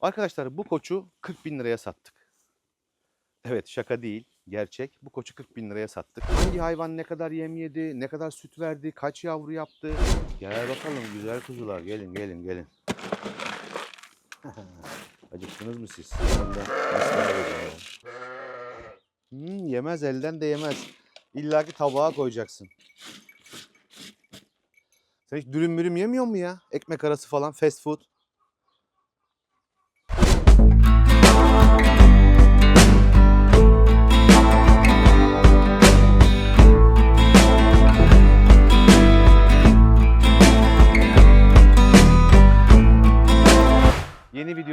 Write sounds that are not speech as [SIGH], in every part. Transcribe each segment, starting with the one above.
Arkadaşlar bu koçu 40 bin liraya sattık. Evet şaka değil gerçek. Bu koçu 40 bin liraya sattık. Hangi hayvan ne kadar yem yedi, ne kadar süt verdi, kaç yavru yaptı. Gel bakalım güzel kuzular gelin gelin gelin. [LAUGHS] Acıktınız mı siz? Hmm, yemez elden de yemez. İlla ki tabağa koyacaksın. Sen hiç dürüm mürüm yemiyor mu ya? Ekmek arası falan fast food.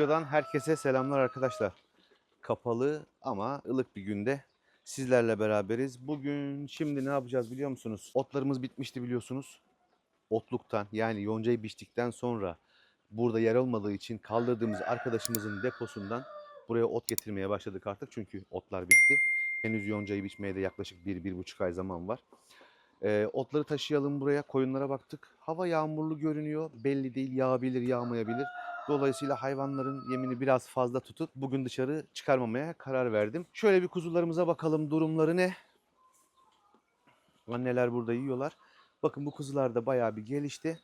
Videodan herkese selamlar arkadaşlar. Kapalı ama ılık bir günde sizlerle beraberiz. Bugün şimdi ne yapacağız biliyor musunuz? Otlarımız bitmişti biliyorsunuz. Otluktan yani yoncayı biçtikten sonra burada yer olmadığı için kaldırdığımız arkadaşımızın deposundan buraya ot getirmeye başladık artık. Çünkü otlar bitti. Henüz yoncayı biçmeye de yaklaşık bir, bir buçuk ay zaman var. Ee, otları taşıyalım buraya. Koyunlara baktık. Hava yağmurlu görünüyor. Belli değil yağabilir yağmayabilir. Dolayısıyla hayvanların yemini biraz fazla tutup bugün dışarı çıkarmamaya karar verdim. Şöyle bir kuzularımıza bakalım durumları ne? Anneler burada yiyorlar. Bakın bu kuzular da bayağı bir gelişti.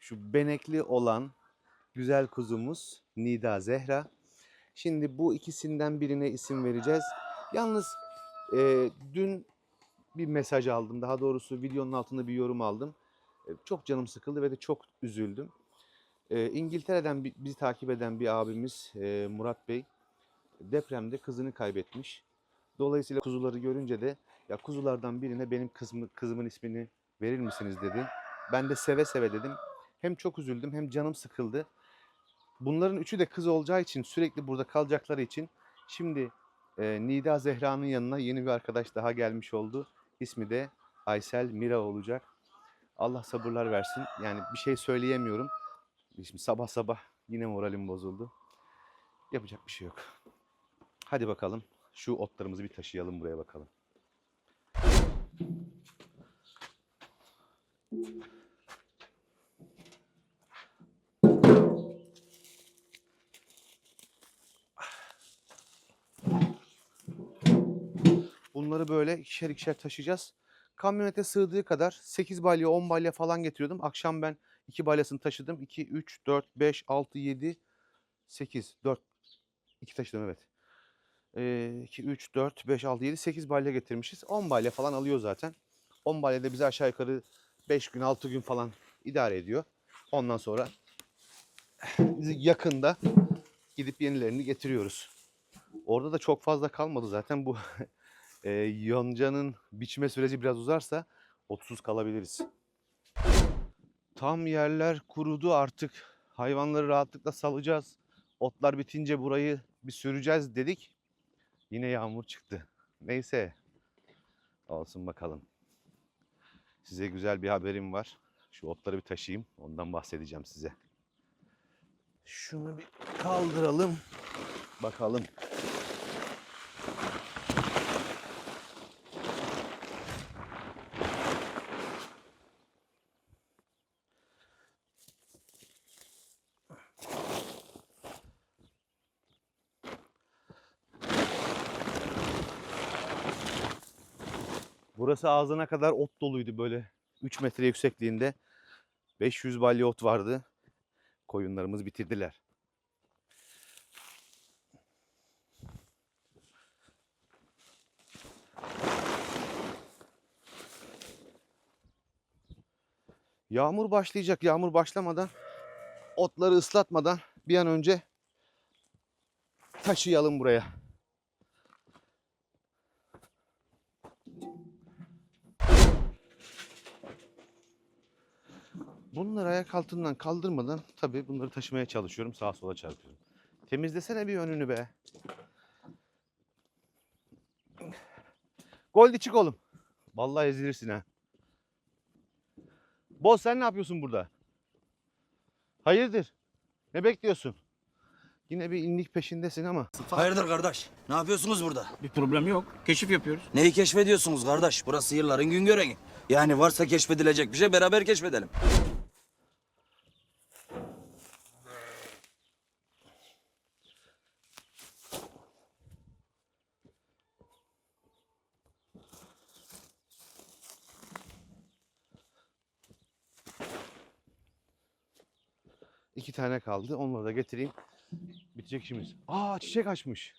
Şu benekli olan güzel kuzumuz Nida Zehra. Şimdi bu ikisinden birine isim vereceğiz. Yalnız e, dün bir mesaj aldım. Daha doğrusu videonun altında bir yorum aldım. E, çok canım sıkıldı ve de çok üzüldüm. E, İngiltere'den bi- bizi takip eden bir abimiz e, Murat Bey depremde kızını kaybetmiş. Dolayısıyla kuzuları görünce de ya kuzulardan birine benim kızımı, kızımın ismini verir misiniz dedi. Ben de seve seve dedim. Hem çok üzüldüm hem canım sıkıldı. Bunların üçü de kız olacağı için sürekli burada kalacakları için şimdi e, Nida Zehra'nın yanına yeni bir arkadaş daha gelmiş oldu. İsmi de Aysel Mira olacak. Allah sabırlar versin. Yani bir şey söyleyemiyorum. Şimdi sabah sabah yine moralim bozuldu. Yapacak bir şey yok. Hadi bakalım şu otlarımızı bir taşıyalım buraya bakalım. Bunları böyle ikişer ikişer taşıyacağız. Kamyonete sığdığı kadar 8 balya 10 balya falan getiriyordum. Akşam ben 2 balyasını taşıdım. 2, 3, 4, 5, 6, 7, 8, 4. 2 taşıdım evet. Ee, 2, 3, 4, 5, 6, 7, 8 balya getirmişiz. 10 balya falan alıyor zaten. 10 balya da bize aşağı yukarı 5 gün 6 gün falan idare ediyor. Ondan sonra yakında gidip yenilerini getiriyoruz. Orada da çok fazla kalmadı zaten bu e, yoncanın biçme süreci biraz uzarsa otsuz kalabiliriz. Tam yerler kurudu artık. Hayvanları rahatlıkla salacağız. Otlar bitince burayı bir süreceğiz dedik. Yine yağmur çıktı. Neyse. Olsun bakalım. Size güzel bir haberim var. Şu otları bir taşıyayım. Ondan bahsedeceğim size. Şunu bir kaldıralım. Bakalım. Burası ağzına kadar ot doluydu böyle 3 metre yüksekliğinde. 500 balya ot vardı. Koyunlarımız bitirdiler. Yağmur başlayacak. Yağmur başlamadan otları ıslatmadan bir an önce taşıyalım buraya. Bunları ayak altından kaldırmadan tabii bunları taşımaya çalışıyorum. Sağa sola çarpıyorum. Temizlesene bir önünü be. Gol çık oğlum. Vallahi ezilirsin ha. Boz sen ne yapıyorsun burada? Hayırdır? Ne bekliyorsun? Yine bir inlik peşindesin ama. Hayırdır kardeş? Ne yapıyorsunuz burada? Bir problem yok. Keşif yapıyoruz. Neyi keşfediyorsunuz kardeş? Burası yılların gün göreni. Yani varsa keşfedilecek bir şey beraber keşfedelim. İki tane kaldı. Onları da getireyim. Bitecek işimiz. Aa çiçek açmış.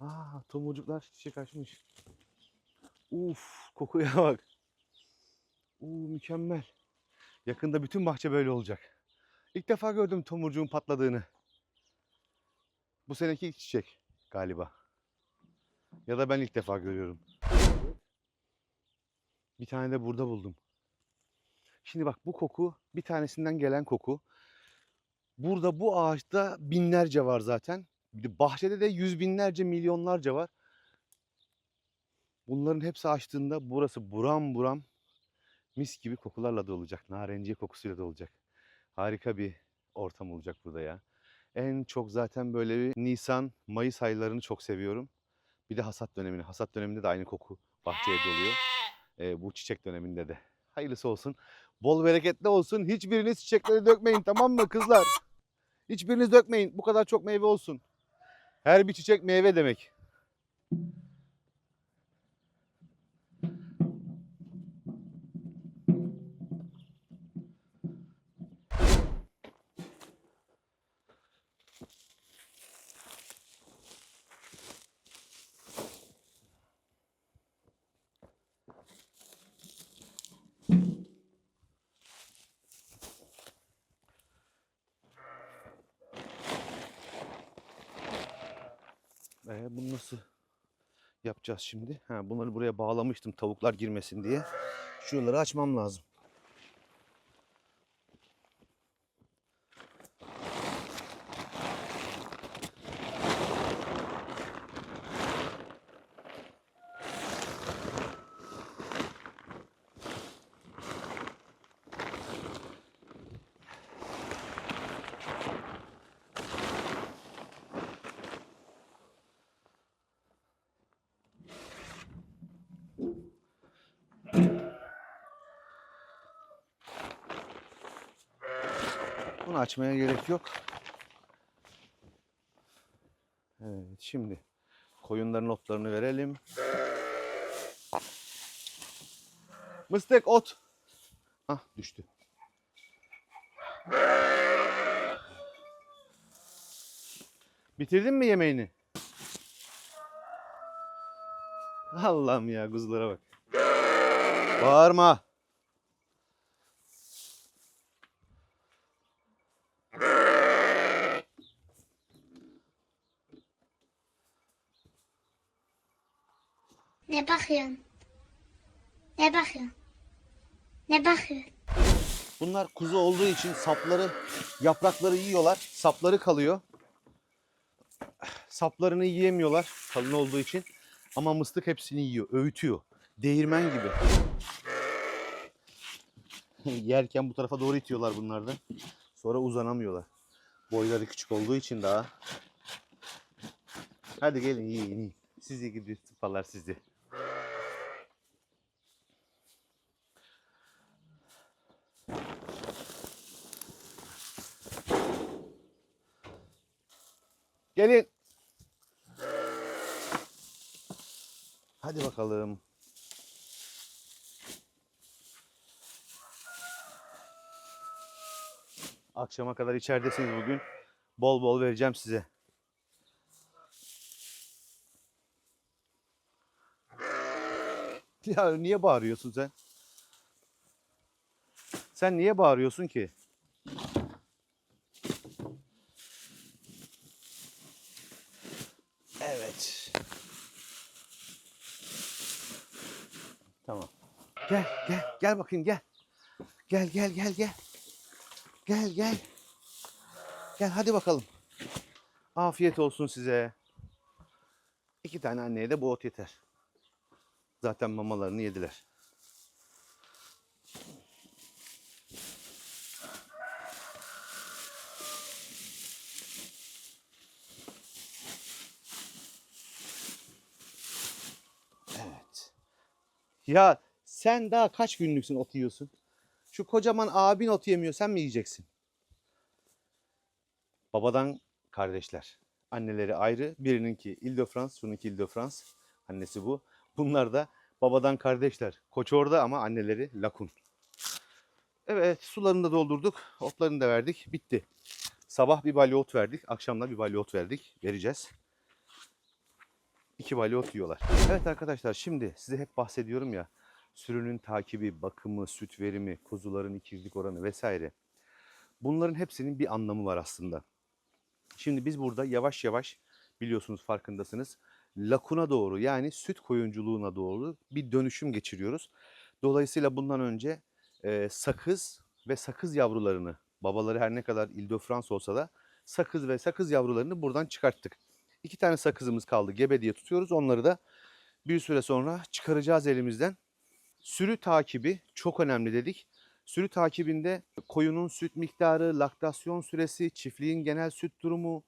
Aa tomurcuklar çiçek açmış. Uf kokuya [LAUGHS] bak. Uuu mükemmel. Yakında bütün bahçe böyle olacak. İlk defa gördüm tomurcuğun patladığını. Bu seneki ilk çiçek galiba. Ya da ben ilk defa görüyorum. Bir tane de burada buldum. Şimdi bak bu koku bir tanesinden gelen koku. Burada bu ağaçta binlerce var zaten. Bahçede de yüz binlerce milyonlarca var. Bunların hepsi açtığında burası buram buram mis gibi kokularla dolacak. Narenciye kokusuyla dolacak. Harika bir ortam olacak burada ya. En çok zaten böyle bir Nisan, Mayıs aylarını çok seviyorum. Bir de hasat dönemini. Hasat döneminde de aynı koku bahçeye doluyor. Ee, bu çiçek döneminde de. Hayırlısı olsun. Bol bereketli olsun. Hiçbiriniz çiçekleri dökmeyin tamam mı kızlar? Hiçbiriniz dökmeyin. Bu kadar çok meyve olsun. Her bir çiçek meyve demek. Ee, bunu nasıl yapacağız şimdi? Ha, bunları buraya bağlamıştım tavuklar girmesin diye. Şuraları açmam lazım. Bunu açmaya gerek yok. Evet şimdi koyunların otlarını verelim. Mıstık ot. Ah düştü. Bitirdin mi yemeğini? Allah'ım ya kuzulara bak. Bağırma. Bakıyorsun? Ne bakıyorsun? Ne bakıyorsun? Bunlar kuzu olduğu için sapları, yaprakları yiyorlar. Sapları kalıyor. Saplarını yiyemiyorlar kalın olduğu için. Ama mıstık hepsini yiyor, öğütüyor. Değirmen gibi. [LAUGHS] Yerken bu tarafa doğru itiyorlar bunlar da. Sonra uzanamıyorlar. Boyları küçük olduğu için daha. Hadi gelin yiyin yiyin. Sizi gidi sıfalar sizi. Gelin. Hadi bakalım. Akşama kadar içeridesiniz bugün. Bol bol vereceğim size. Ya niye bağırıyorsun sen? Sen niye bağırıyorsun ki? Gel gel gel bakayım gel. Gel gel gel gel. Gel gel. Gel hadi bakalım. Afiyet olsun size. İki tane anneye de bu ot yeter. Zaten mamalarını yediler. Evet. Ya sen daha kaç günlüksün ot yiyorsun? Şu kocaman abin ot yemiyor sen mi yiyeceksin? Babadan kardeşler. Anneleri ayrı. Birininki Ile-de-France, şununki Ile-de-France. Annesi bu. Bunlar da babadan kardeşler. Koç orada ama anneleri Lakun. Evet sularını da doldurduk. Otlarını da verdik. Bitti. Sabah bir balya ot verdik. Akşamda bir balya ot verdik. Vereceğiz. İki balya ot yiyorlar. Evet arkadaşlar şimdi size hep bahsediyorum ya. Sürünün takibi, bakımı, süt verimi, kuzuların ikizlik oranı vesaire. Bunların hepsinin bir anlamı var aslında. Şimdi biz burada yavaş yavaş biliyorsunuz farkındasınız. Lakuna doğru yani süt koyunculuğuna doğru bir dönüşüm geçiriyoruz. Dolayısıyla bundan önce e, sakız ve sakız yavrularını babaları her ne kadar Ile-de-France olsa da sakız ve sakız yavrularını buradan çıkarttık. İki tane sakızımız kaldı gebe diye tutuyoruz. Onları da bir süre sonra çıkaracağız elimizden. Sürü takibi çok önemli dedik. Sürü takibinde koyunun süt miktarı, laktasyon süresi, çiftliğin genel süt durumu,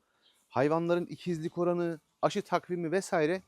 hayvanların ikizlik oranı, aşı takvimi vesaire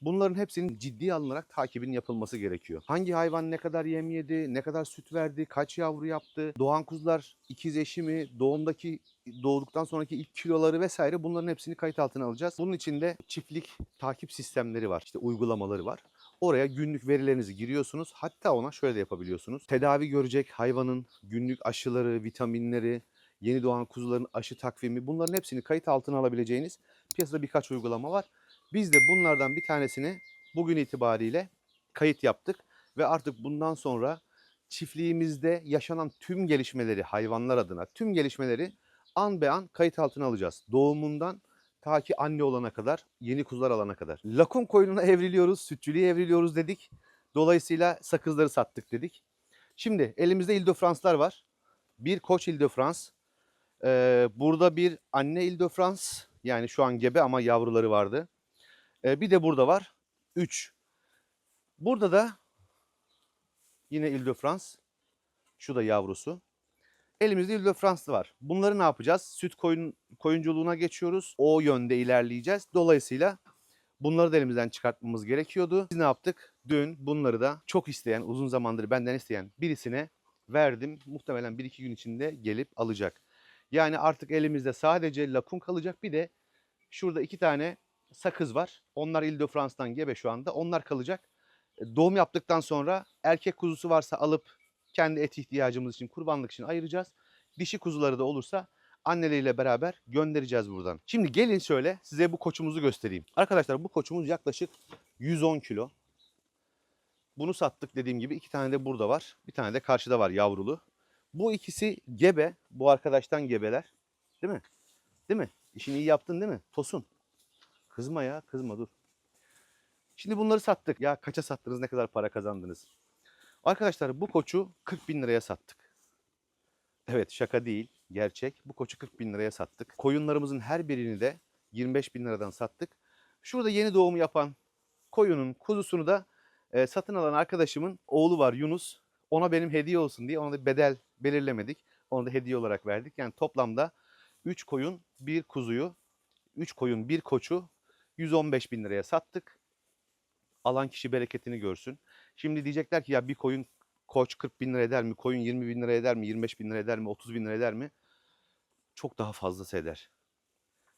bunların hepsinin ciddiye alınarak takibinin yapılması gerekiyor. Hangi hayvan ne kadar yem yedi, ne kadar süt verdi, kaç yavru yaptı, doğan kuzular ikiz eşi mi, doğumdaki doğduktan sonraki ilk kiloları vesaire bunların hepsini kayıt altına alacağız. Bunun için de çiftlik takip sistemleri var, işte uygulamaları var. Oraya günlük verilerinizi giriyorsunuz. Hatta ona şöyle de yapabiliyorsunuz. Tedavi görecek hayvanın günlük aşıları, vitaminleri, yeni doğan kuzuların aşı takvimi bunların hepsini kayıt altına alabileceğiniz piyasada birkaç uygulama var. Biz de bunlardan bir tanesini bugün itibariyle kayıt yaptık ve artık bundan sonra çiftliğimizde yaşanan tüm gelişmeleri hayvanlar adına tüm gelişmeleri an be an kayıt altına alacağız. Doğumundan ta ki anne olana kadar, yeni kuzular alana kadar. Lakun koyununa evriliyoruz, sütçülüğe evriliyoruz dedik. Dolayısıyla sakızları sattık dedik. Şimdi elimizde Ile-de-France'lar var. Bir koç Ile-de-France. Ee, burada bir anne Ile-de-France. Yani şu an gebe ama yavruları vardı. Ee, bir de burada var. 3. Burada da yine Ile-de-France. Şu da yavrusu. Elimizde Ile-de-France'lı var. Bunları ne yapacağız? Süt koyun, koyunculuğuna geçiyoruz. O yönde ilerleyeceğiz. Dolayısıyla bunları da elimizden çıkartmamız gerekiyordu. Biz ne yaptık? Dün bunları da çok isteyen, uzun zamandır benden isteyen birisine verdim. Muhtemelen 1-2 gün içinde gelip alacak. Yani artık elimizde sadece lakun kalacak. Bir de şurada iki tane sakız var. Onlar Ile-de-France'dan gebe şu anda. Onlar kalacak. E, Doğum yaptıktan sonra erkek kuzusu varsa alıp kendi et ihtiyacımız için, kurbanlık için ayıracağız. Dişi kuzuları da olursa anneleriyle beraber göndereceğiz buradan. Şimdi gelin şöyle size bu koçumuzu göstereyim. Arkadaşlar bu koçumuz yaklaşık 110 kilo. Bunu sattık dediğim gibi iki tane de burada var. Bir tane de karşıda var yavrulu. Bu ikisi gebe. Bu arkadaştan gebeler. Değil mi? Değil mi? İşini iyi yaptın değil mi? Tosun. Kızma ya kızma dur. Şimdi bunları sattık. Ya kaça sattınız ne kadar para kazandınız? Arkadaşlar bu koçu 40 bin liraya sattık. Evet şaka değil gerçek. Bu koçu 40 bin liraya sattık. Koyunlarımızın her birini de 25 bin liradan sattık. Şurada yeni doğum yapan koyunun kuzusunu da e, satın alan arkadaşımın oğlu var Yunus. Ona benim hediye olsun diye ona da bedel belirlemedik. Onu da hediye olarak verdik. Yani toplamda 3 koyun, 1 kuzuyu, 3 koyun, 1 koçu 115 bin liraya sattık. Alan kişi bereketini görsün. Şimdi diyecekler ki ya bir koyun koç 40 bin lira eder mi? Koyun 20 bin lira eder mi? 25 bin lira eder mi? 30 bin lira eder mi? Çok daha fazlası eder.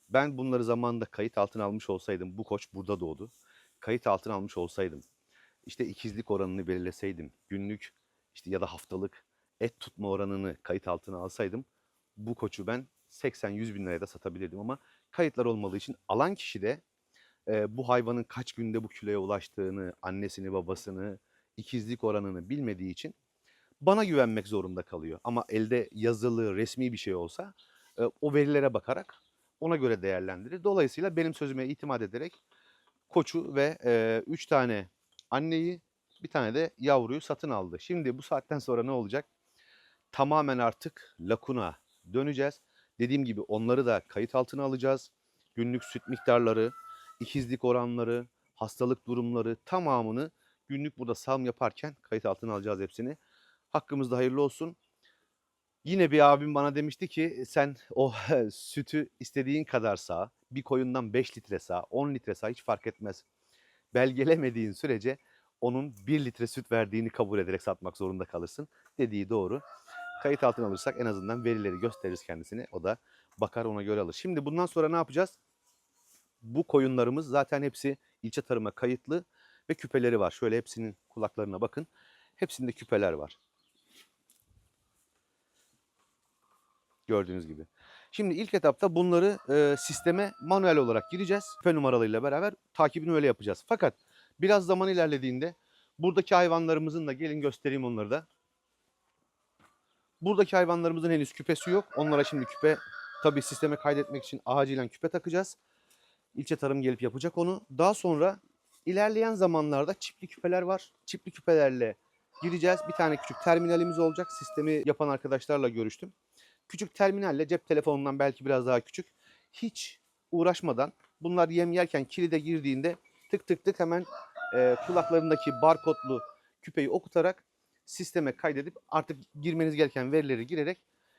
Ben bunları zamanında kayıt altına almış olsaydım, bu koç burada doğdu. Kayıt altına almış olsaydım, işte ikizlik oranını belirleseydim, günlük işte ya da haftalık et tutma oranını kayıt altına alsaydım, bu koçu ben 80-100 bin liraya da satabilirdim ama kayıtlar olmadığı için alan kişi de e, bu hayvanın kaç günde bu kiloya ulaştığını, annesini, babasını, ikizlik oranını bilmediği için bana güvenmek zorunda kalıyor. Ama elde yazılı, resmi bir şey olsa e, o verilere bakarak ona göre değerlendirir. Dolayısıyla benim sözüme itimat ederek koçu ve 3 tane anneyi bir tane de yavruyu satın aldı. Şimdi bu saatten sonra ne olacak? Tamamen artık lakuna döneceğiz. Dediğim gibi onları da kayıt altına alacağız. Günlük süt miktarları, ikizlik oranları, hastalık durumları tamamını günlük burada sağım yaparken kayıt altına alacağız hepsini. Hakkımızda hayırlı olsun. Yine bir abim bana demişti ki sen o [LAUGHS] sütü istediğin kadar sağ, bir koyundan 5 litre sağ, 10 litre sağ hiç fark etmez. Belgelemediğin sürece onun 1 litre süt verdiğini kabul ederek satmak zorunda kalırsın. Dediği doğru. Kayıt altına alırsak en azından verileri gösteririz kendisine. O da bakar ona göre alır. Şimdi bundan sonra ne yapacağız? Bu koyunlarımız zaten hepsi ilçe tarıma kayıtlı ve küpeleri var. Şöyle hepsinin kulaklarına bakın. Hepsinde küpeler var. Gördüğünüz gibi. Şimdi ilk etapta bunları e, sisteme manuel olarak gireceğiz. Küpe numaralarıyla beraber takibini öyle yapacağız. Fakat biraz zaman ilerlediğinde buradaki hayvanlarımızın da gelin göstereyim onları da. Buradaki hayvanlarımızın henüz küpesi yok. Onlara şimdi küpe tabii sisteme kaydetmek için acilen küpe takacağız. İlçe tarım gelip yapacak onu. Daha sonra ilerleyen zamanlarda çipli küpeler var. Çipli küpelerle gireceğiz. Bir tane küçük terminalimiz olacak. Sistemi yapan arkadaşlarla görüştüm. Küçük terminalle cep telefonundan belki biraz daha küçük. Hiç uğraşmadan bunlar yem yerken kilide girdiğinde tık tık tık hemen e, kulaklarındaki barkodlu küpeyi okutarak sisteme kaydedip artık girmeniz gereken verileri girerek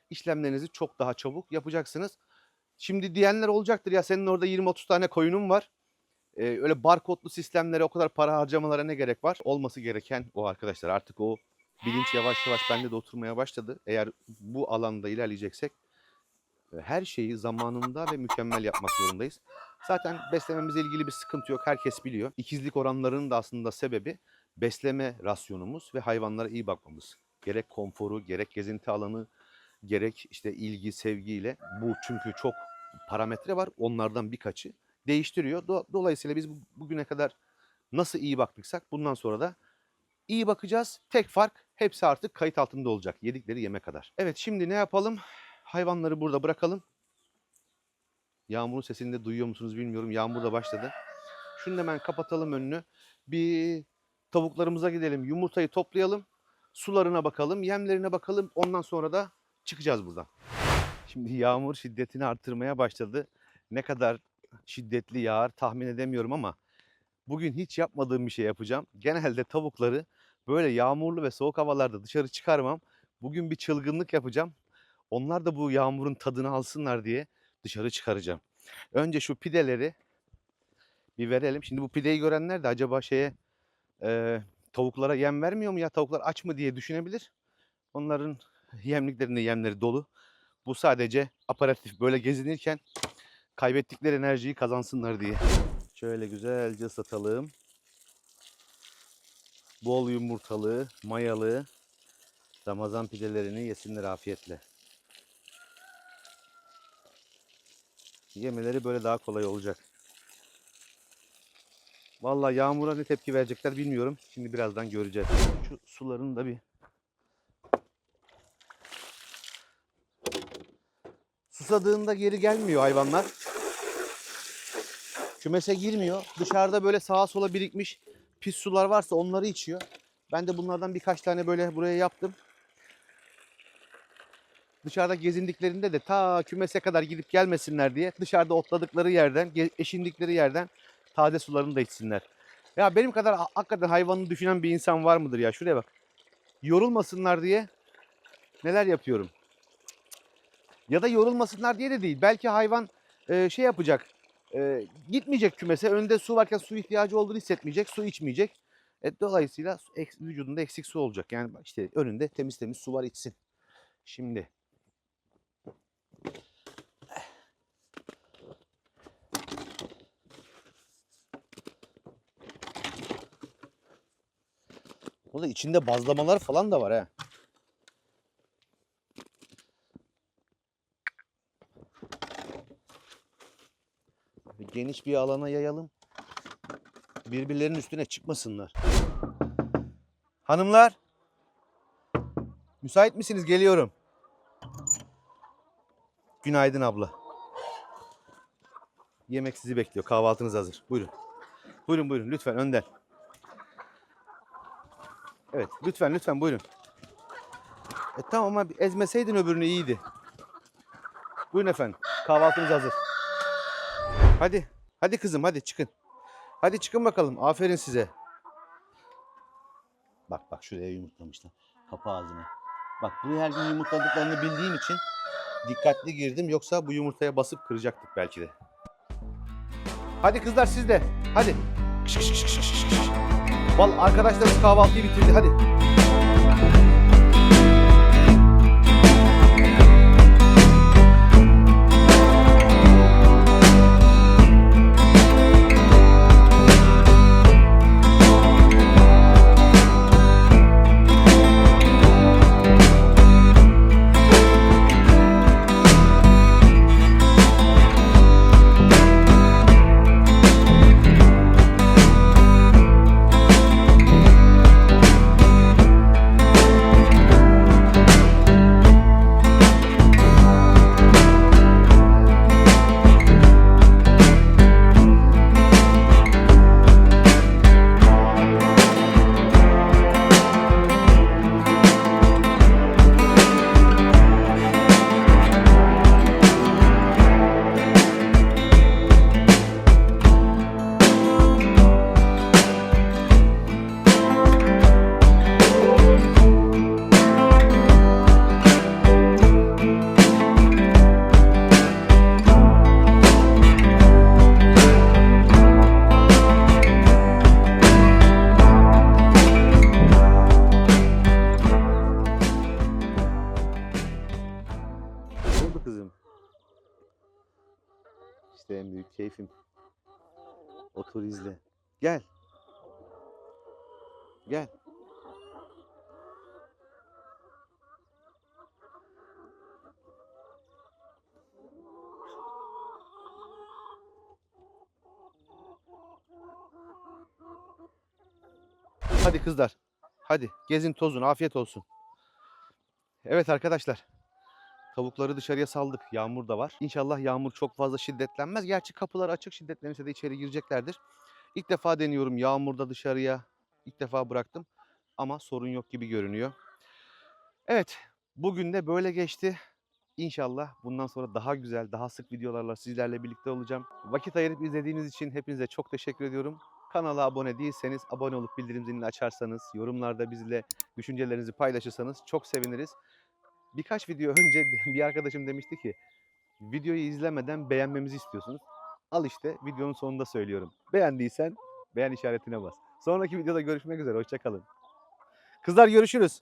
işlemlerinizi çok daha çabuk yapacaksınız. Şimdi diyenler olacaktır ya senin orada 20-30 tane koyunun var. Ee, öyle barkodlu sistemlere o kadar para harcamalara ne gerek var? Olması gereken o arkadaşlar. Artık o bilinç yavaş yavaş bende de oturmaya başladı. Eğer bu alanda ilerleyeceksek e, her şeyi zamanında ve mükemmel yapmak zorundayız. Zaten beslememizle ilgili bir sıkıntı yok. Herkes biliyor. İkizlik oranlarının da aslında sebebi besleme rasyonumuz ve hayvanlara iyi bakmamız. Gerek konforu, gerek gezinti alanı, gerek işte ilgi, sevgiyle. Bu çünkü çok parametre var. Onlardan birkaçı değiştiriyor. Do- Dolayısıyla biz bu- bugüne kadar nasıl iyi baktıksak bundan sonra da iyi bakacağız. Tek fark hepsi artık kayıt altında olacak. Yedikleri yeme kadar. Evet şimdi ne yapalım? Hayvanları burada bırakalım. Yağmurun sesini de duyuyor musunuz bilmiyorum. Yağmur da başladı. Şunu hemen kapatalım önünü. Bir tavuklarımıza gidelim. Yumurtayı toplayalım. Sularına bakalım. Yemlerine bakalım. Ondan sonra da çıkacağız buradan. Şimdi yağmur şiddetini artırmaya başladı. Ne kadar şiddetli yağar tahmin edemiyorum ama bugün hiç yapmadığım bir şey yapacağım. Genelde tavukları böyle yağmurlu ve soğuk havalarda dışarı çıkarmam. Bugün bir çılgınlık yapacağım. Onlar da bu yağmurun tadını alsınlar diye dışarı çıkaracağım. Önce şu pideleri bir verelim. Şimdi bu pideyi görenler de acaba şeye e, tavuklara yem vermiyor mu ya tavuklar aç mı diye düşünebilir. Onların yemliklerinde yemleri dolu. Bu sadece aparatif böyle gezinirken kaybettikleri enerjiyi kazansınlar diye. Şöyle güzelce ıslatalım. Bol yumurtalı, mayalı Ramazan pidelerini yesinler afiyetle. Yemeleri böyle daha kolay olacak. Vallahi yağmura ne tepki verecekler bilmiyorum. Şimdi birazdan göreceğiz. Şu suların da bir Susadığında geri gelmiyor hayvanlar. Kümese girmiyor. Dışarıda böyle sağa sola birikmiş pis sular varsa onları içiyor. Ben de bunlardan birkaç tane böyle buraya yaptım. Dışarıda gezindiklerinde de ta kümese kadar gidip gelmesinler diye dışarıda otladıkları yerden, eşindikleri yerden taze sularını da içsinler. Ya benim kadar ha- hakikaten hayvanını düşünen bir insan var mıdır ya? Şuraya bak. Yorulmasınlar diye neler yapıyorum. Ya da yorulmasınlar diye de değil. Belki hayvan e, şey yapacak. E, gitmeyecek kümese. Önünde su varken su ihtiyacı olduğunu hissetmeyecek. Su içmeyecek. E, dolayısıyla eks- vücudunda eksik su olacak. Yani işte önünde temiz temiz su var içsin. Şimdi. Da içinde bazlamalar falan da var ha. Geniş bir alana yayalım. Birbirlerinin üstüne çıkmasınlar. Hanımlar. Müsait misiniz? Geliyorum. Günaydın abla. Yemek sizi bekliyor. Kahvaltınız hazır. Buyurun. Buyurun buyurun. Lütfen önden. Evet. Lütfen lütfen buyurun. E tamam ama ezmeseydin öbürünü iyiydi. Buyurun efendim. Kahvaltınız hazır. Hadi. Hadi kızım hadi çıkın. Hadi çıkın bakalım. Aferin size. Bak bak şuraya yumurtlamışlar. Kapı ağzına. Bak buraya her gün yumurtladıklarını bildiğim için dikkatli girdim. Yoksa bu yumurtaya basıp kıracaktık belki de. Hadi kızlar siz de. Hadi. Kış, kış, kış, kış, kış. Vallahi arkadaşlarımız kahvaltıyı bitirdi. Hadi. Gel. Hadi kızlar. Hadi gezin tozun afiyet olsun. Evet arkadaşlar. Tavukları dışarıya saldık. Yağmur da var. İnşallah yağmur çok fazla şiddetlenmez. Gerçi kapılar açık şiddetlenirse de içeri gireceklerdir. İlk defa deniyorum yağmurda dışarıya. İlk defa bıraktım. Ama sorun yok gibi görünüyor. Evet. Bugün de böyle geçti. İnşallah bundan sonra daha güzel, daha sık videolarla sizlerle birlikte olacağım. Vakit ayırıp izlediğiniz için hepinize çok teşekkür ediyorum. Kanala abone değilseniz abone olup bildirim zilini açarsanız, yorumlarda bizle düşüncelerinizi paylaşırsanız çok seviniriz. Birkaç video önce [LAUGHS] bir arkadaşım demişti ki videoyu izlemeden beğenmemizi istiyorsunuz. Al işte videonun sonunda söylüyorum. Beğendiysen beğen işaretine bas. Sonraki videoda görüşmek üzere. Hoşçakalın. Kızlar görüşürüz.